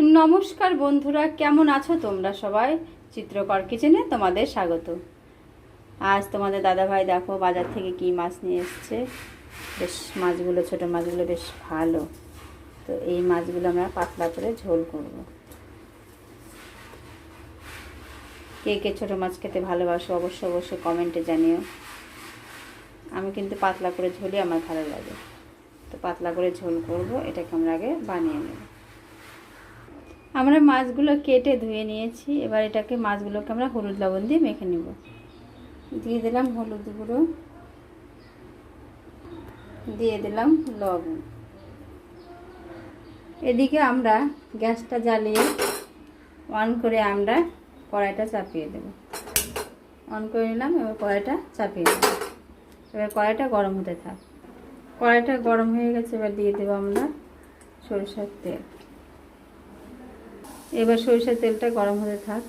নমস্কার বন্ধুরা, কেমন আছো তোমরা সবাই? চিত্রকর কিচেনে তোমাদের স্বাগত। আজ তোমাদের দাদাভাই দেখো বাজার থেকে কি মাছ নিয়ে এসছে। বেশ, মাছগুলো, ছোট মাছগুলো বেশ ভালো। তো এই মাছগুলো আমরা পাতলা করে ঝোল করব। কে কে ছোটো মাছ খেতে ভালোবাসো অবশ্যই অবশ্যই কমেন্টে জানিও। আমি কিন্তু পাতলা করে ঝোলই আমার ভালো লাগে। তো পাতলা করে ঝোল করব, এটাকে আমরা আগে বানিয়ে নেব। আমরা মাছগুলো কেটে ধুয়ে নিয়েছি। এবার এটাকে মাছগুলোকে আমরা হলুদ লবণ দিয়ে মেখে নেব। দিয়ে দিলাম হলুদ গুঁড়ো। দিয়ে দিলাম লবণ। এদিকে আমরা গ্যাসটা জ্বালিয়ে অন করে আমরা কড়াইটা চাপিয়ে দেব। অন করে নিলাম, এবার কড়াইটা চাপিয়ে দেব। এবার কড়াইটা গরম হতে থাক। কড়াইটা গরম হয়ে গেছে, এবার দিয়ে দেবো আমরা সরিষার তেল। এবার সরিষার তেলটা গরম হতে থাক।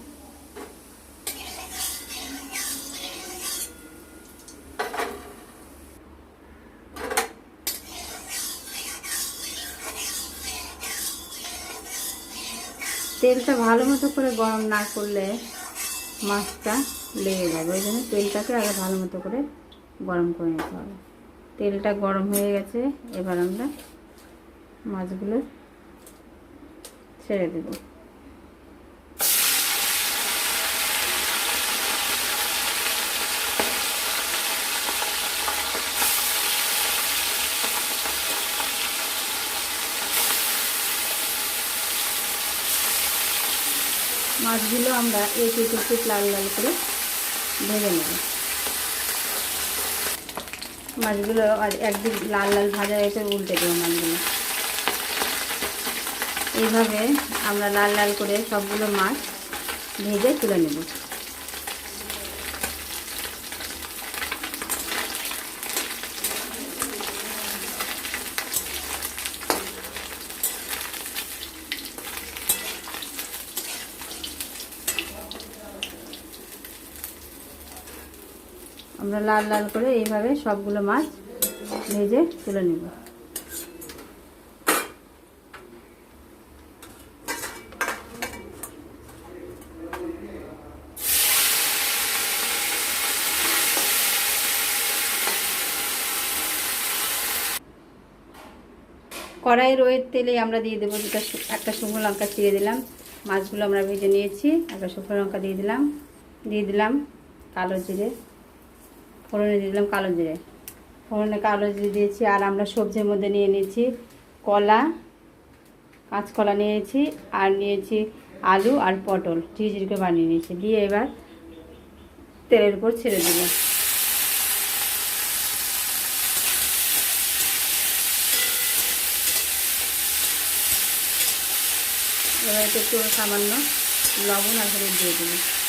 তেলটা ভালো মতো করে গরম না করলে মাছটা লেগে যাবে। ওই জন্য তেলটাকে আগে ভালো মতো করে গরম করে নিতে হবে। তেলটা গরম হয়ে গেছে, এবার আমরা মাছগুলো ছেড়ে দেবো। মাছগুলো আমরা এক এক একটু লাল লাল করে ভেজে নেব। মাছগুলো আর একদিন লাল লাল ভাজা হয়েছে উল্টে দেবো মাছগুলো। এইভাবে আমরা লাল লাল করে সবগুলো মাছ ভেজে তুলে নেব। আমরা লাল লাল করে এইভাবে সবগুলো মাছ ভেজে তুলে নেব। কড়াই রোয়ের তেলে আমরা দিয়ে দেবো দুটা একটা শুকনো লঙ্কা চিড়ে দিলাম। মাছগুলো আমরা ভেজে নিয়েছি, একটা শুকনো লঙ্কা দিয়ে দিলাম দিয়ে দিলাম কালো জিরে। ফোড়নে দিয়ে দিলাম কালো জিরে। ফোড়নে কালো জিরে দিয়েছি আর আমরা সবজির মধ্যে নিয়ে নিয়েছি কলা, কাঁচকলা নিয়েছি আর নিয়েছি আলু আর পটল। ঝিঝিরকে বানিয়ে নিয়েছি। দিয়ে এবার তেলের উপর ছেড়ে দিলাম। এবার একটু সামান্য লবণ আর হলুদ দিয়ে দিলাম।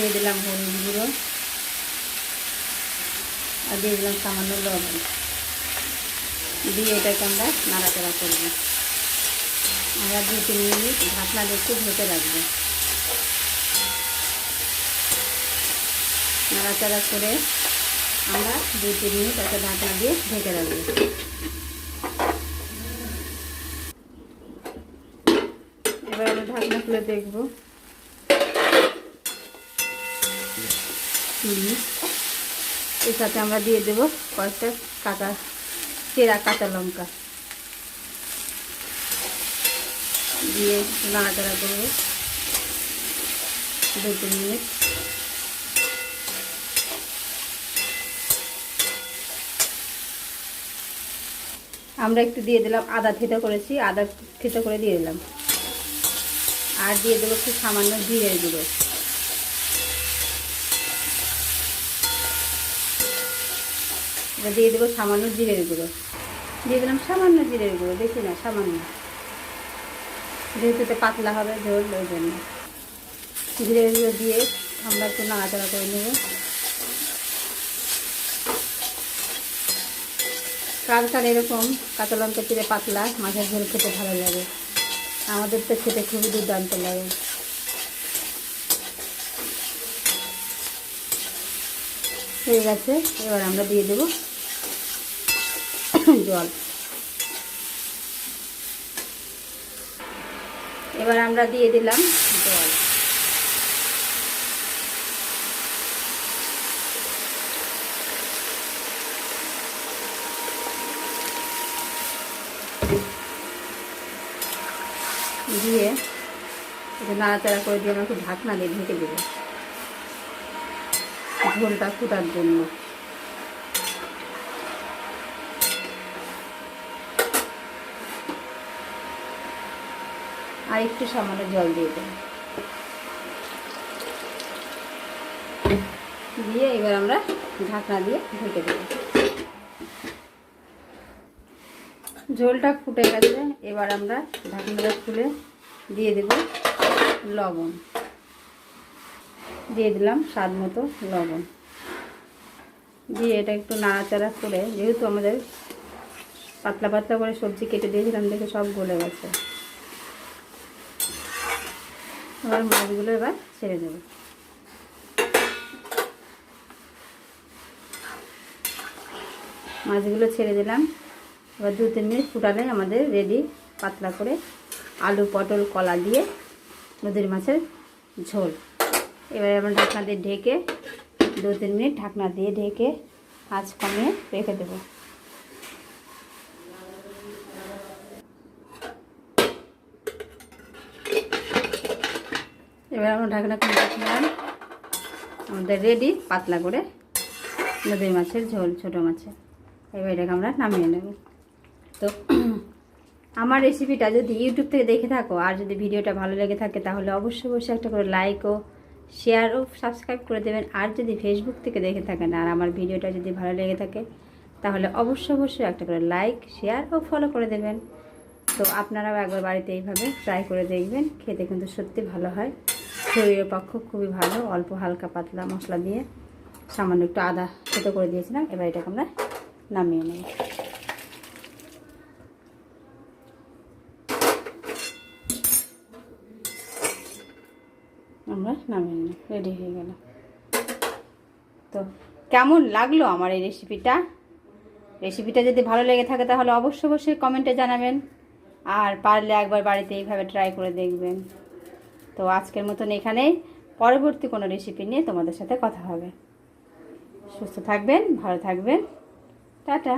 দিয়ে দিলাম হলুদ গুঁড়ো আর দিয়ে দিলাম সামান্য লবণ। দিয়ে এটাকে আমরা নাড়াচাড়া করব। আমরা দু তিন মিনিট ঢাকনা দেখতে ঢেকে রাখব। নাড়াচাড়া করে আমরা দু তিন মিনিট একটা ঢাকনা দিয়ে ঢেকে রাখব। এবার ঢাকনা খুলে দেখব। হুম এর সাথে আমরা দিয়ে দেবো কয়েকটা কাঁচা, চেরা কাঁচা লঙ্কা। দিয়ে নাড়াচাড়া করব দু তিন মিনিট। আমরা একটু দিয়ে দিলাম আদা থেতো করেছি, আদা থেতো করে দিয়ে দিলাম। আর দিয়ে দেবো একটু সামান্য জিরের গুঁড়ো। এবার দিয়ে দেবো সামান্য জিরের গুঁড়ো। দিয়ে দিলাম সামান্য জিরের গুঁড়ো, বেশি না, সামান্য। যেহেতু পাতলা হবে ঝোল, ওই জন্য। জিরের গুঁড়ো দিয়ে আমরা একটু নাড়াচাড়া করে নেব। কার এরকম, কাঁচা লঙ্কা চিড়ে পাতলা, মাছের ঝোল খেতে ভালো লাগে। আমাদের তো খেতে খুবই দুর্দান্ত লাগে। হয়ে গেছে, এবার আমরা দিয়ে দেবো জল। এবার আমরা দিয়ে দিলাম জল। দিয়ে নাড়াচাড়া করে দিয়ে আমরা একটু ঢাকনা দিয়ে ঢেকে দেবো। ঝোলটা ফুটার জন্য। আর একটু সামান্য জল দিয়ে দেবো। দিয়ে এবার আমরা ঢাকনা দিয়ে ঢেকে দেবো। ঝোলটা ফুটে গেছে, এবার আমরা ঢাকনাটা খুলে দিয়ে দেব লবণ। দিয়ে দিলাম স্বাদ মতো লবণ। দিয়ে এটা একটু নাড়াচাড়া করে, যেহেতু আমাদের পাতলা পাতলা করে সবজি কেটে দিয়েছিলাম দেখে সব গলে গেছে। এবার মাছগুলো এবার ছেড়ে দেব। মাছগুলো ছেড়ে দিলাম। এবার দু তিন মিনিট ফুটালে আমাদের রেডি পাতলা করে আলু, পটল, কলা দিয়ে নদীর মাছের ঝোল। এবার আমরা ঢাকনা দিয়ে ঢেকে দু তিন মিনিট ঢাকনা দিয়ে ঢেকে আঁচ কমিয়ে রেখে দেবো। এবার আমরা ঢাকনা খুলে দেখলাম আমাদের রেডি পাতলা করে। নদীর মাছের ঝোল, ছোটো মাছের এবার এটাকে আমরা নামিয়ে নেব। তো আমার রেসিপিটা যদি ইউটিউব থেকে দেখে থাকো, আর যদি ভিডিওটা ভালো লেগে থাকে, তাহলে অবশ্যই অবশ্যই একটা করে লাইক ও শেয়ার ও সাবস্ক্রাইব করে দেবেন। আর যদি ফেসবুক থেকে দেখে থাকেন, আর আমার ভিডিওটা যদি ভালো লেগে থাকে, তাহলে অবশ্যই অবশ্যই একটা করে লাইক শেয়ার ও ফলো করে দেবেন। তো আপনারাও একবার বাড়িতে এইভাবে ট্রাই করে দেখবেন। খেতে কিন্তু সত্যি ভালো হয়। শরীরের পক্ষ খুবই ভালো, অল্প হালকা পাতলা মশলা দিয়ে সামান্য একটু আদা থেতো করে দিয়েছিলাম, এবার এটাকে আমরা নামিয়ে নেব। আমরা নামিয়ে নিই রেডি হয়ে গেল। তো কেমন লাগল আমার এই রেসিপিটা রেসিপিটা যদি ভালো লেগে থাকে তাহলে অবশ্যই অবশ্যই কমেন্টে জানাবেন, আর পারলে একবার বাড়িতে এইভাবে ট্রাই করে দেখবেন। তো আজকের মতন এখানেই পরবর্তী কোনো রেসিপি নিয়ে তোমাদের সাথে কথা হবে। সুস্থ থাকবেন, ভালো থাকবেন। টাটা।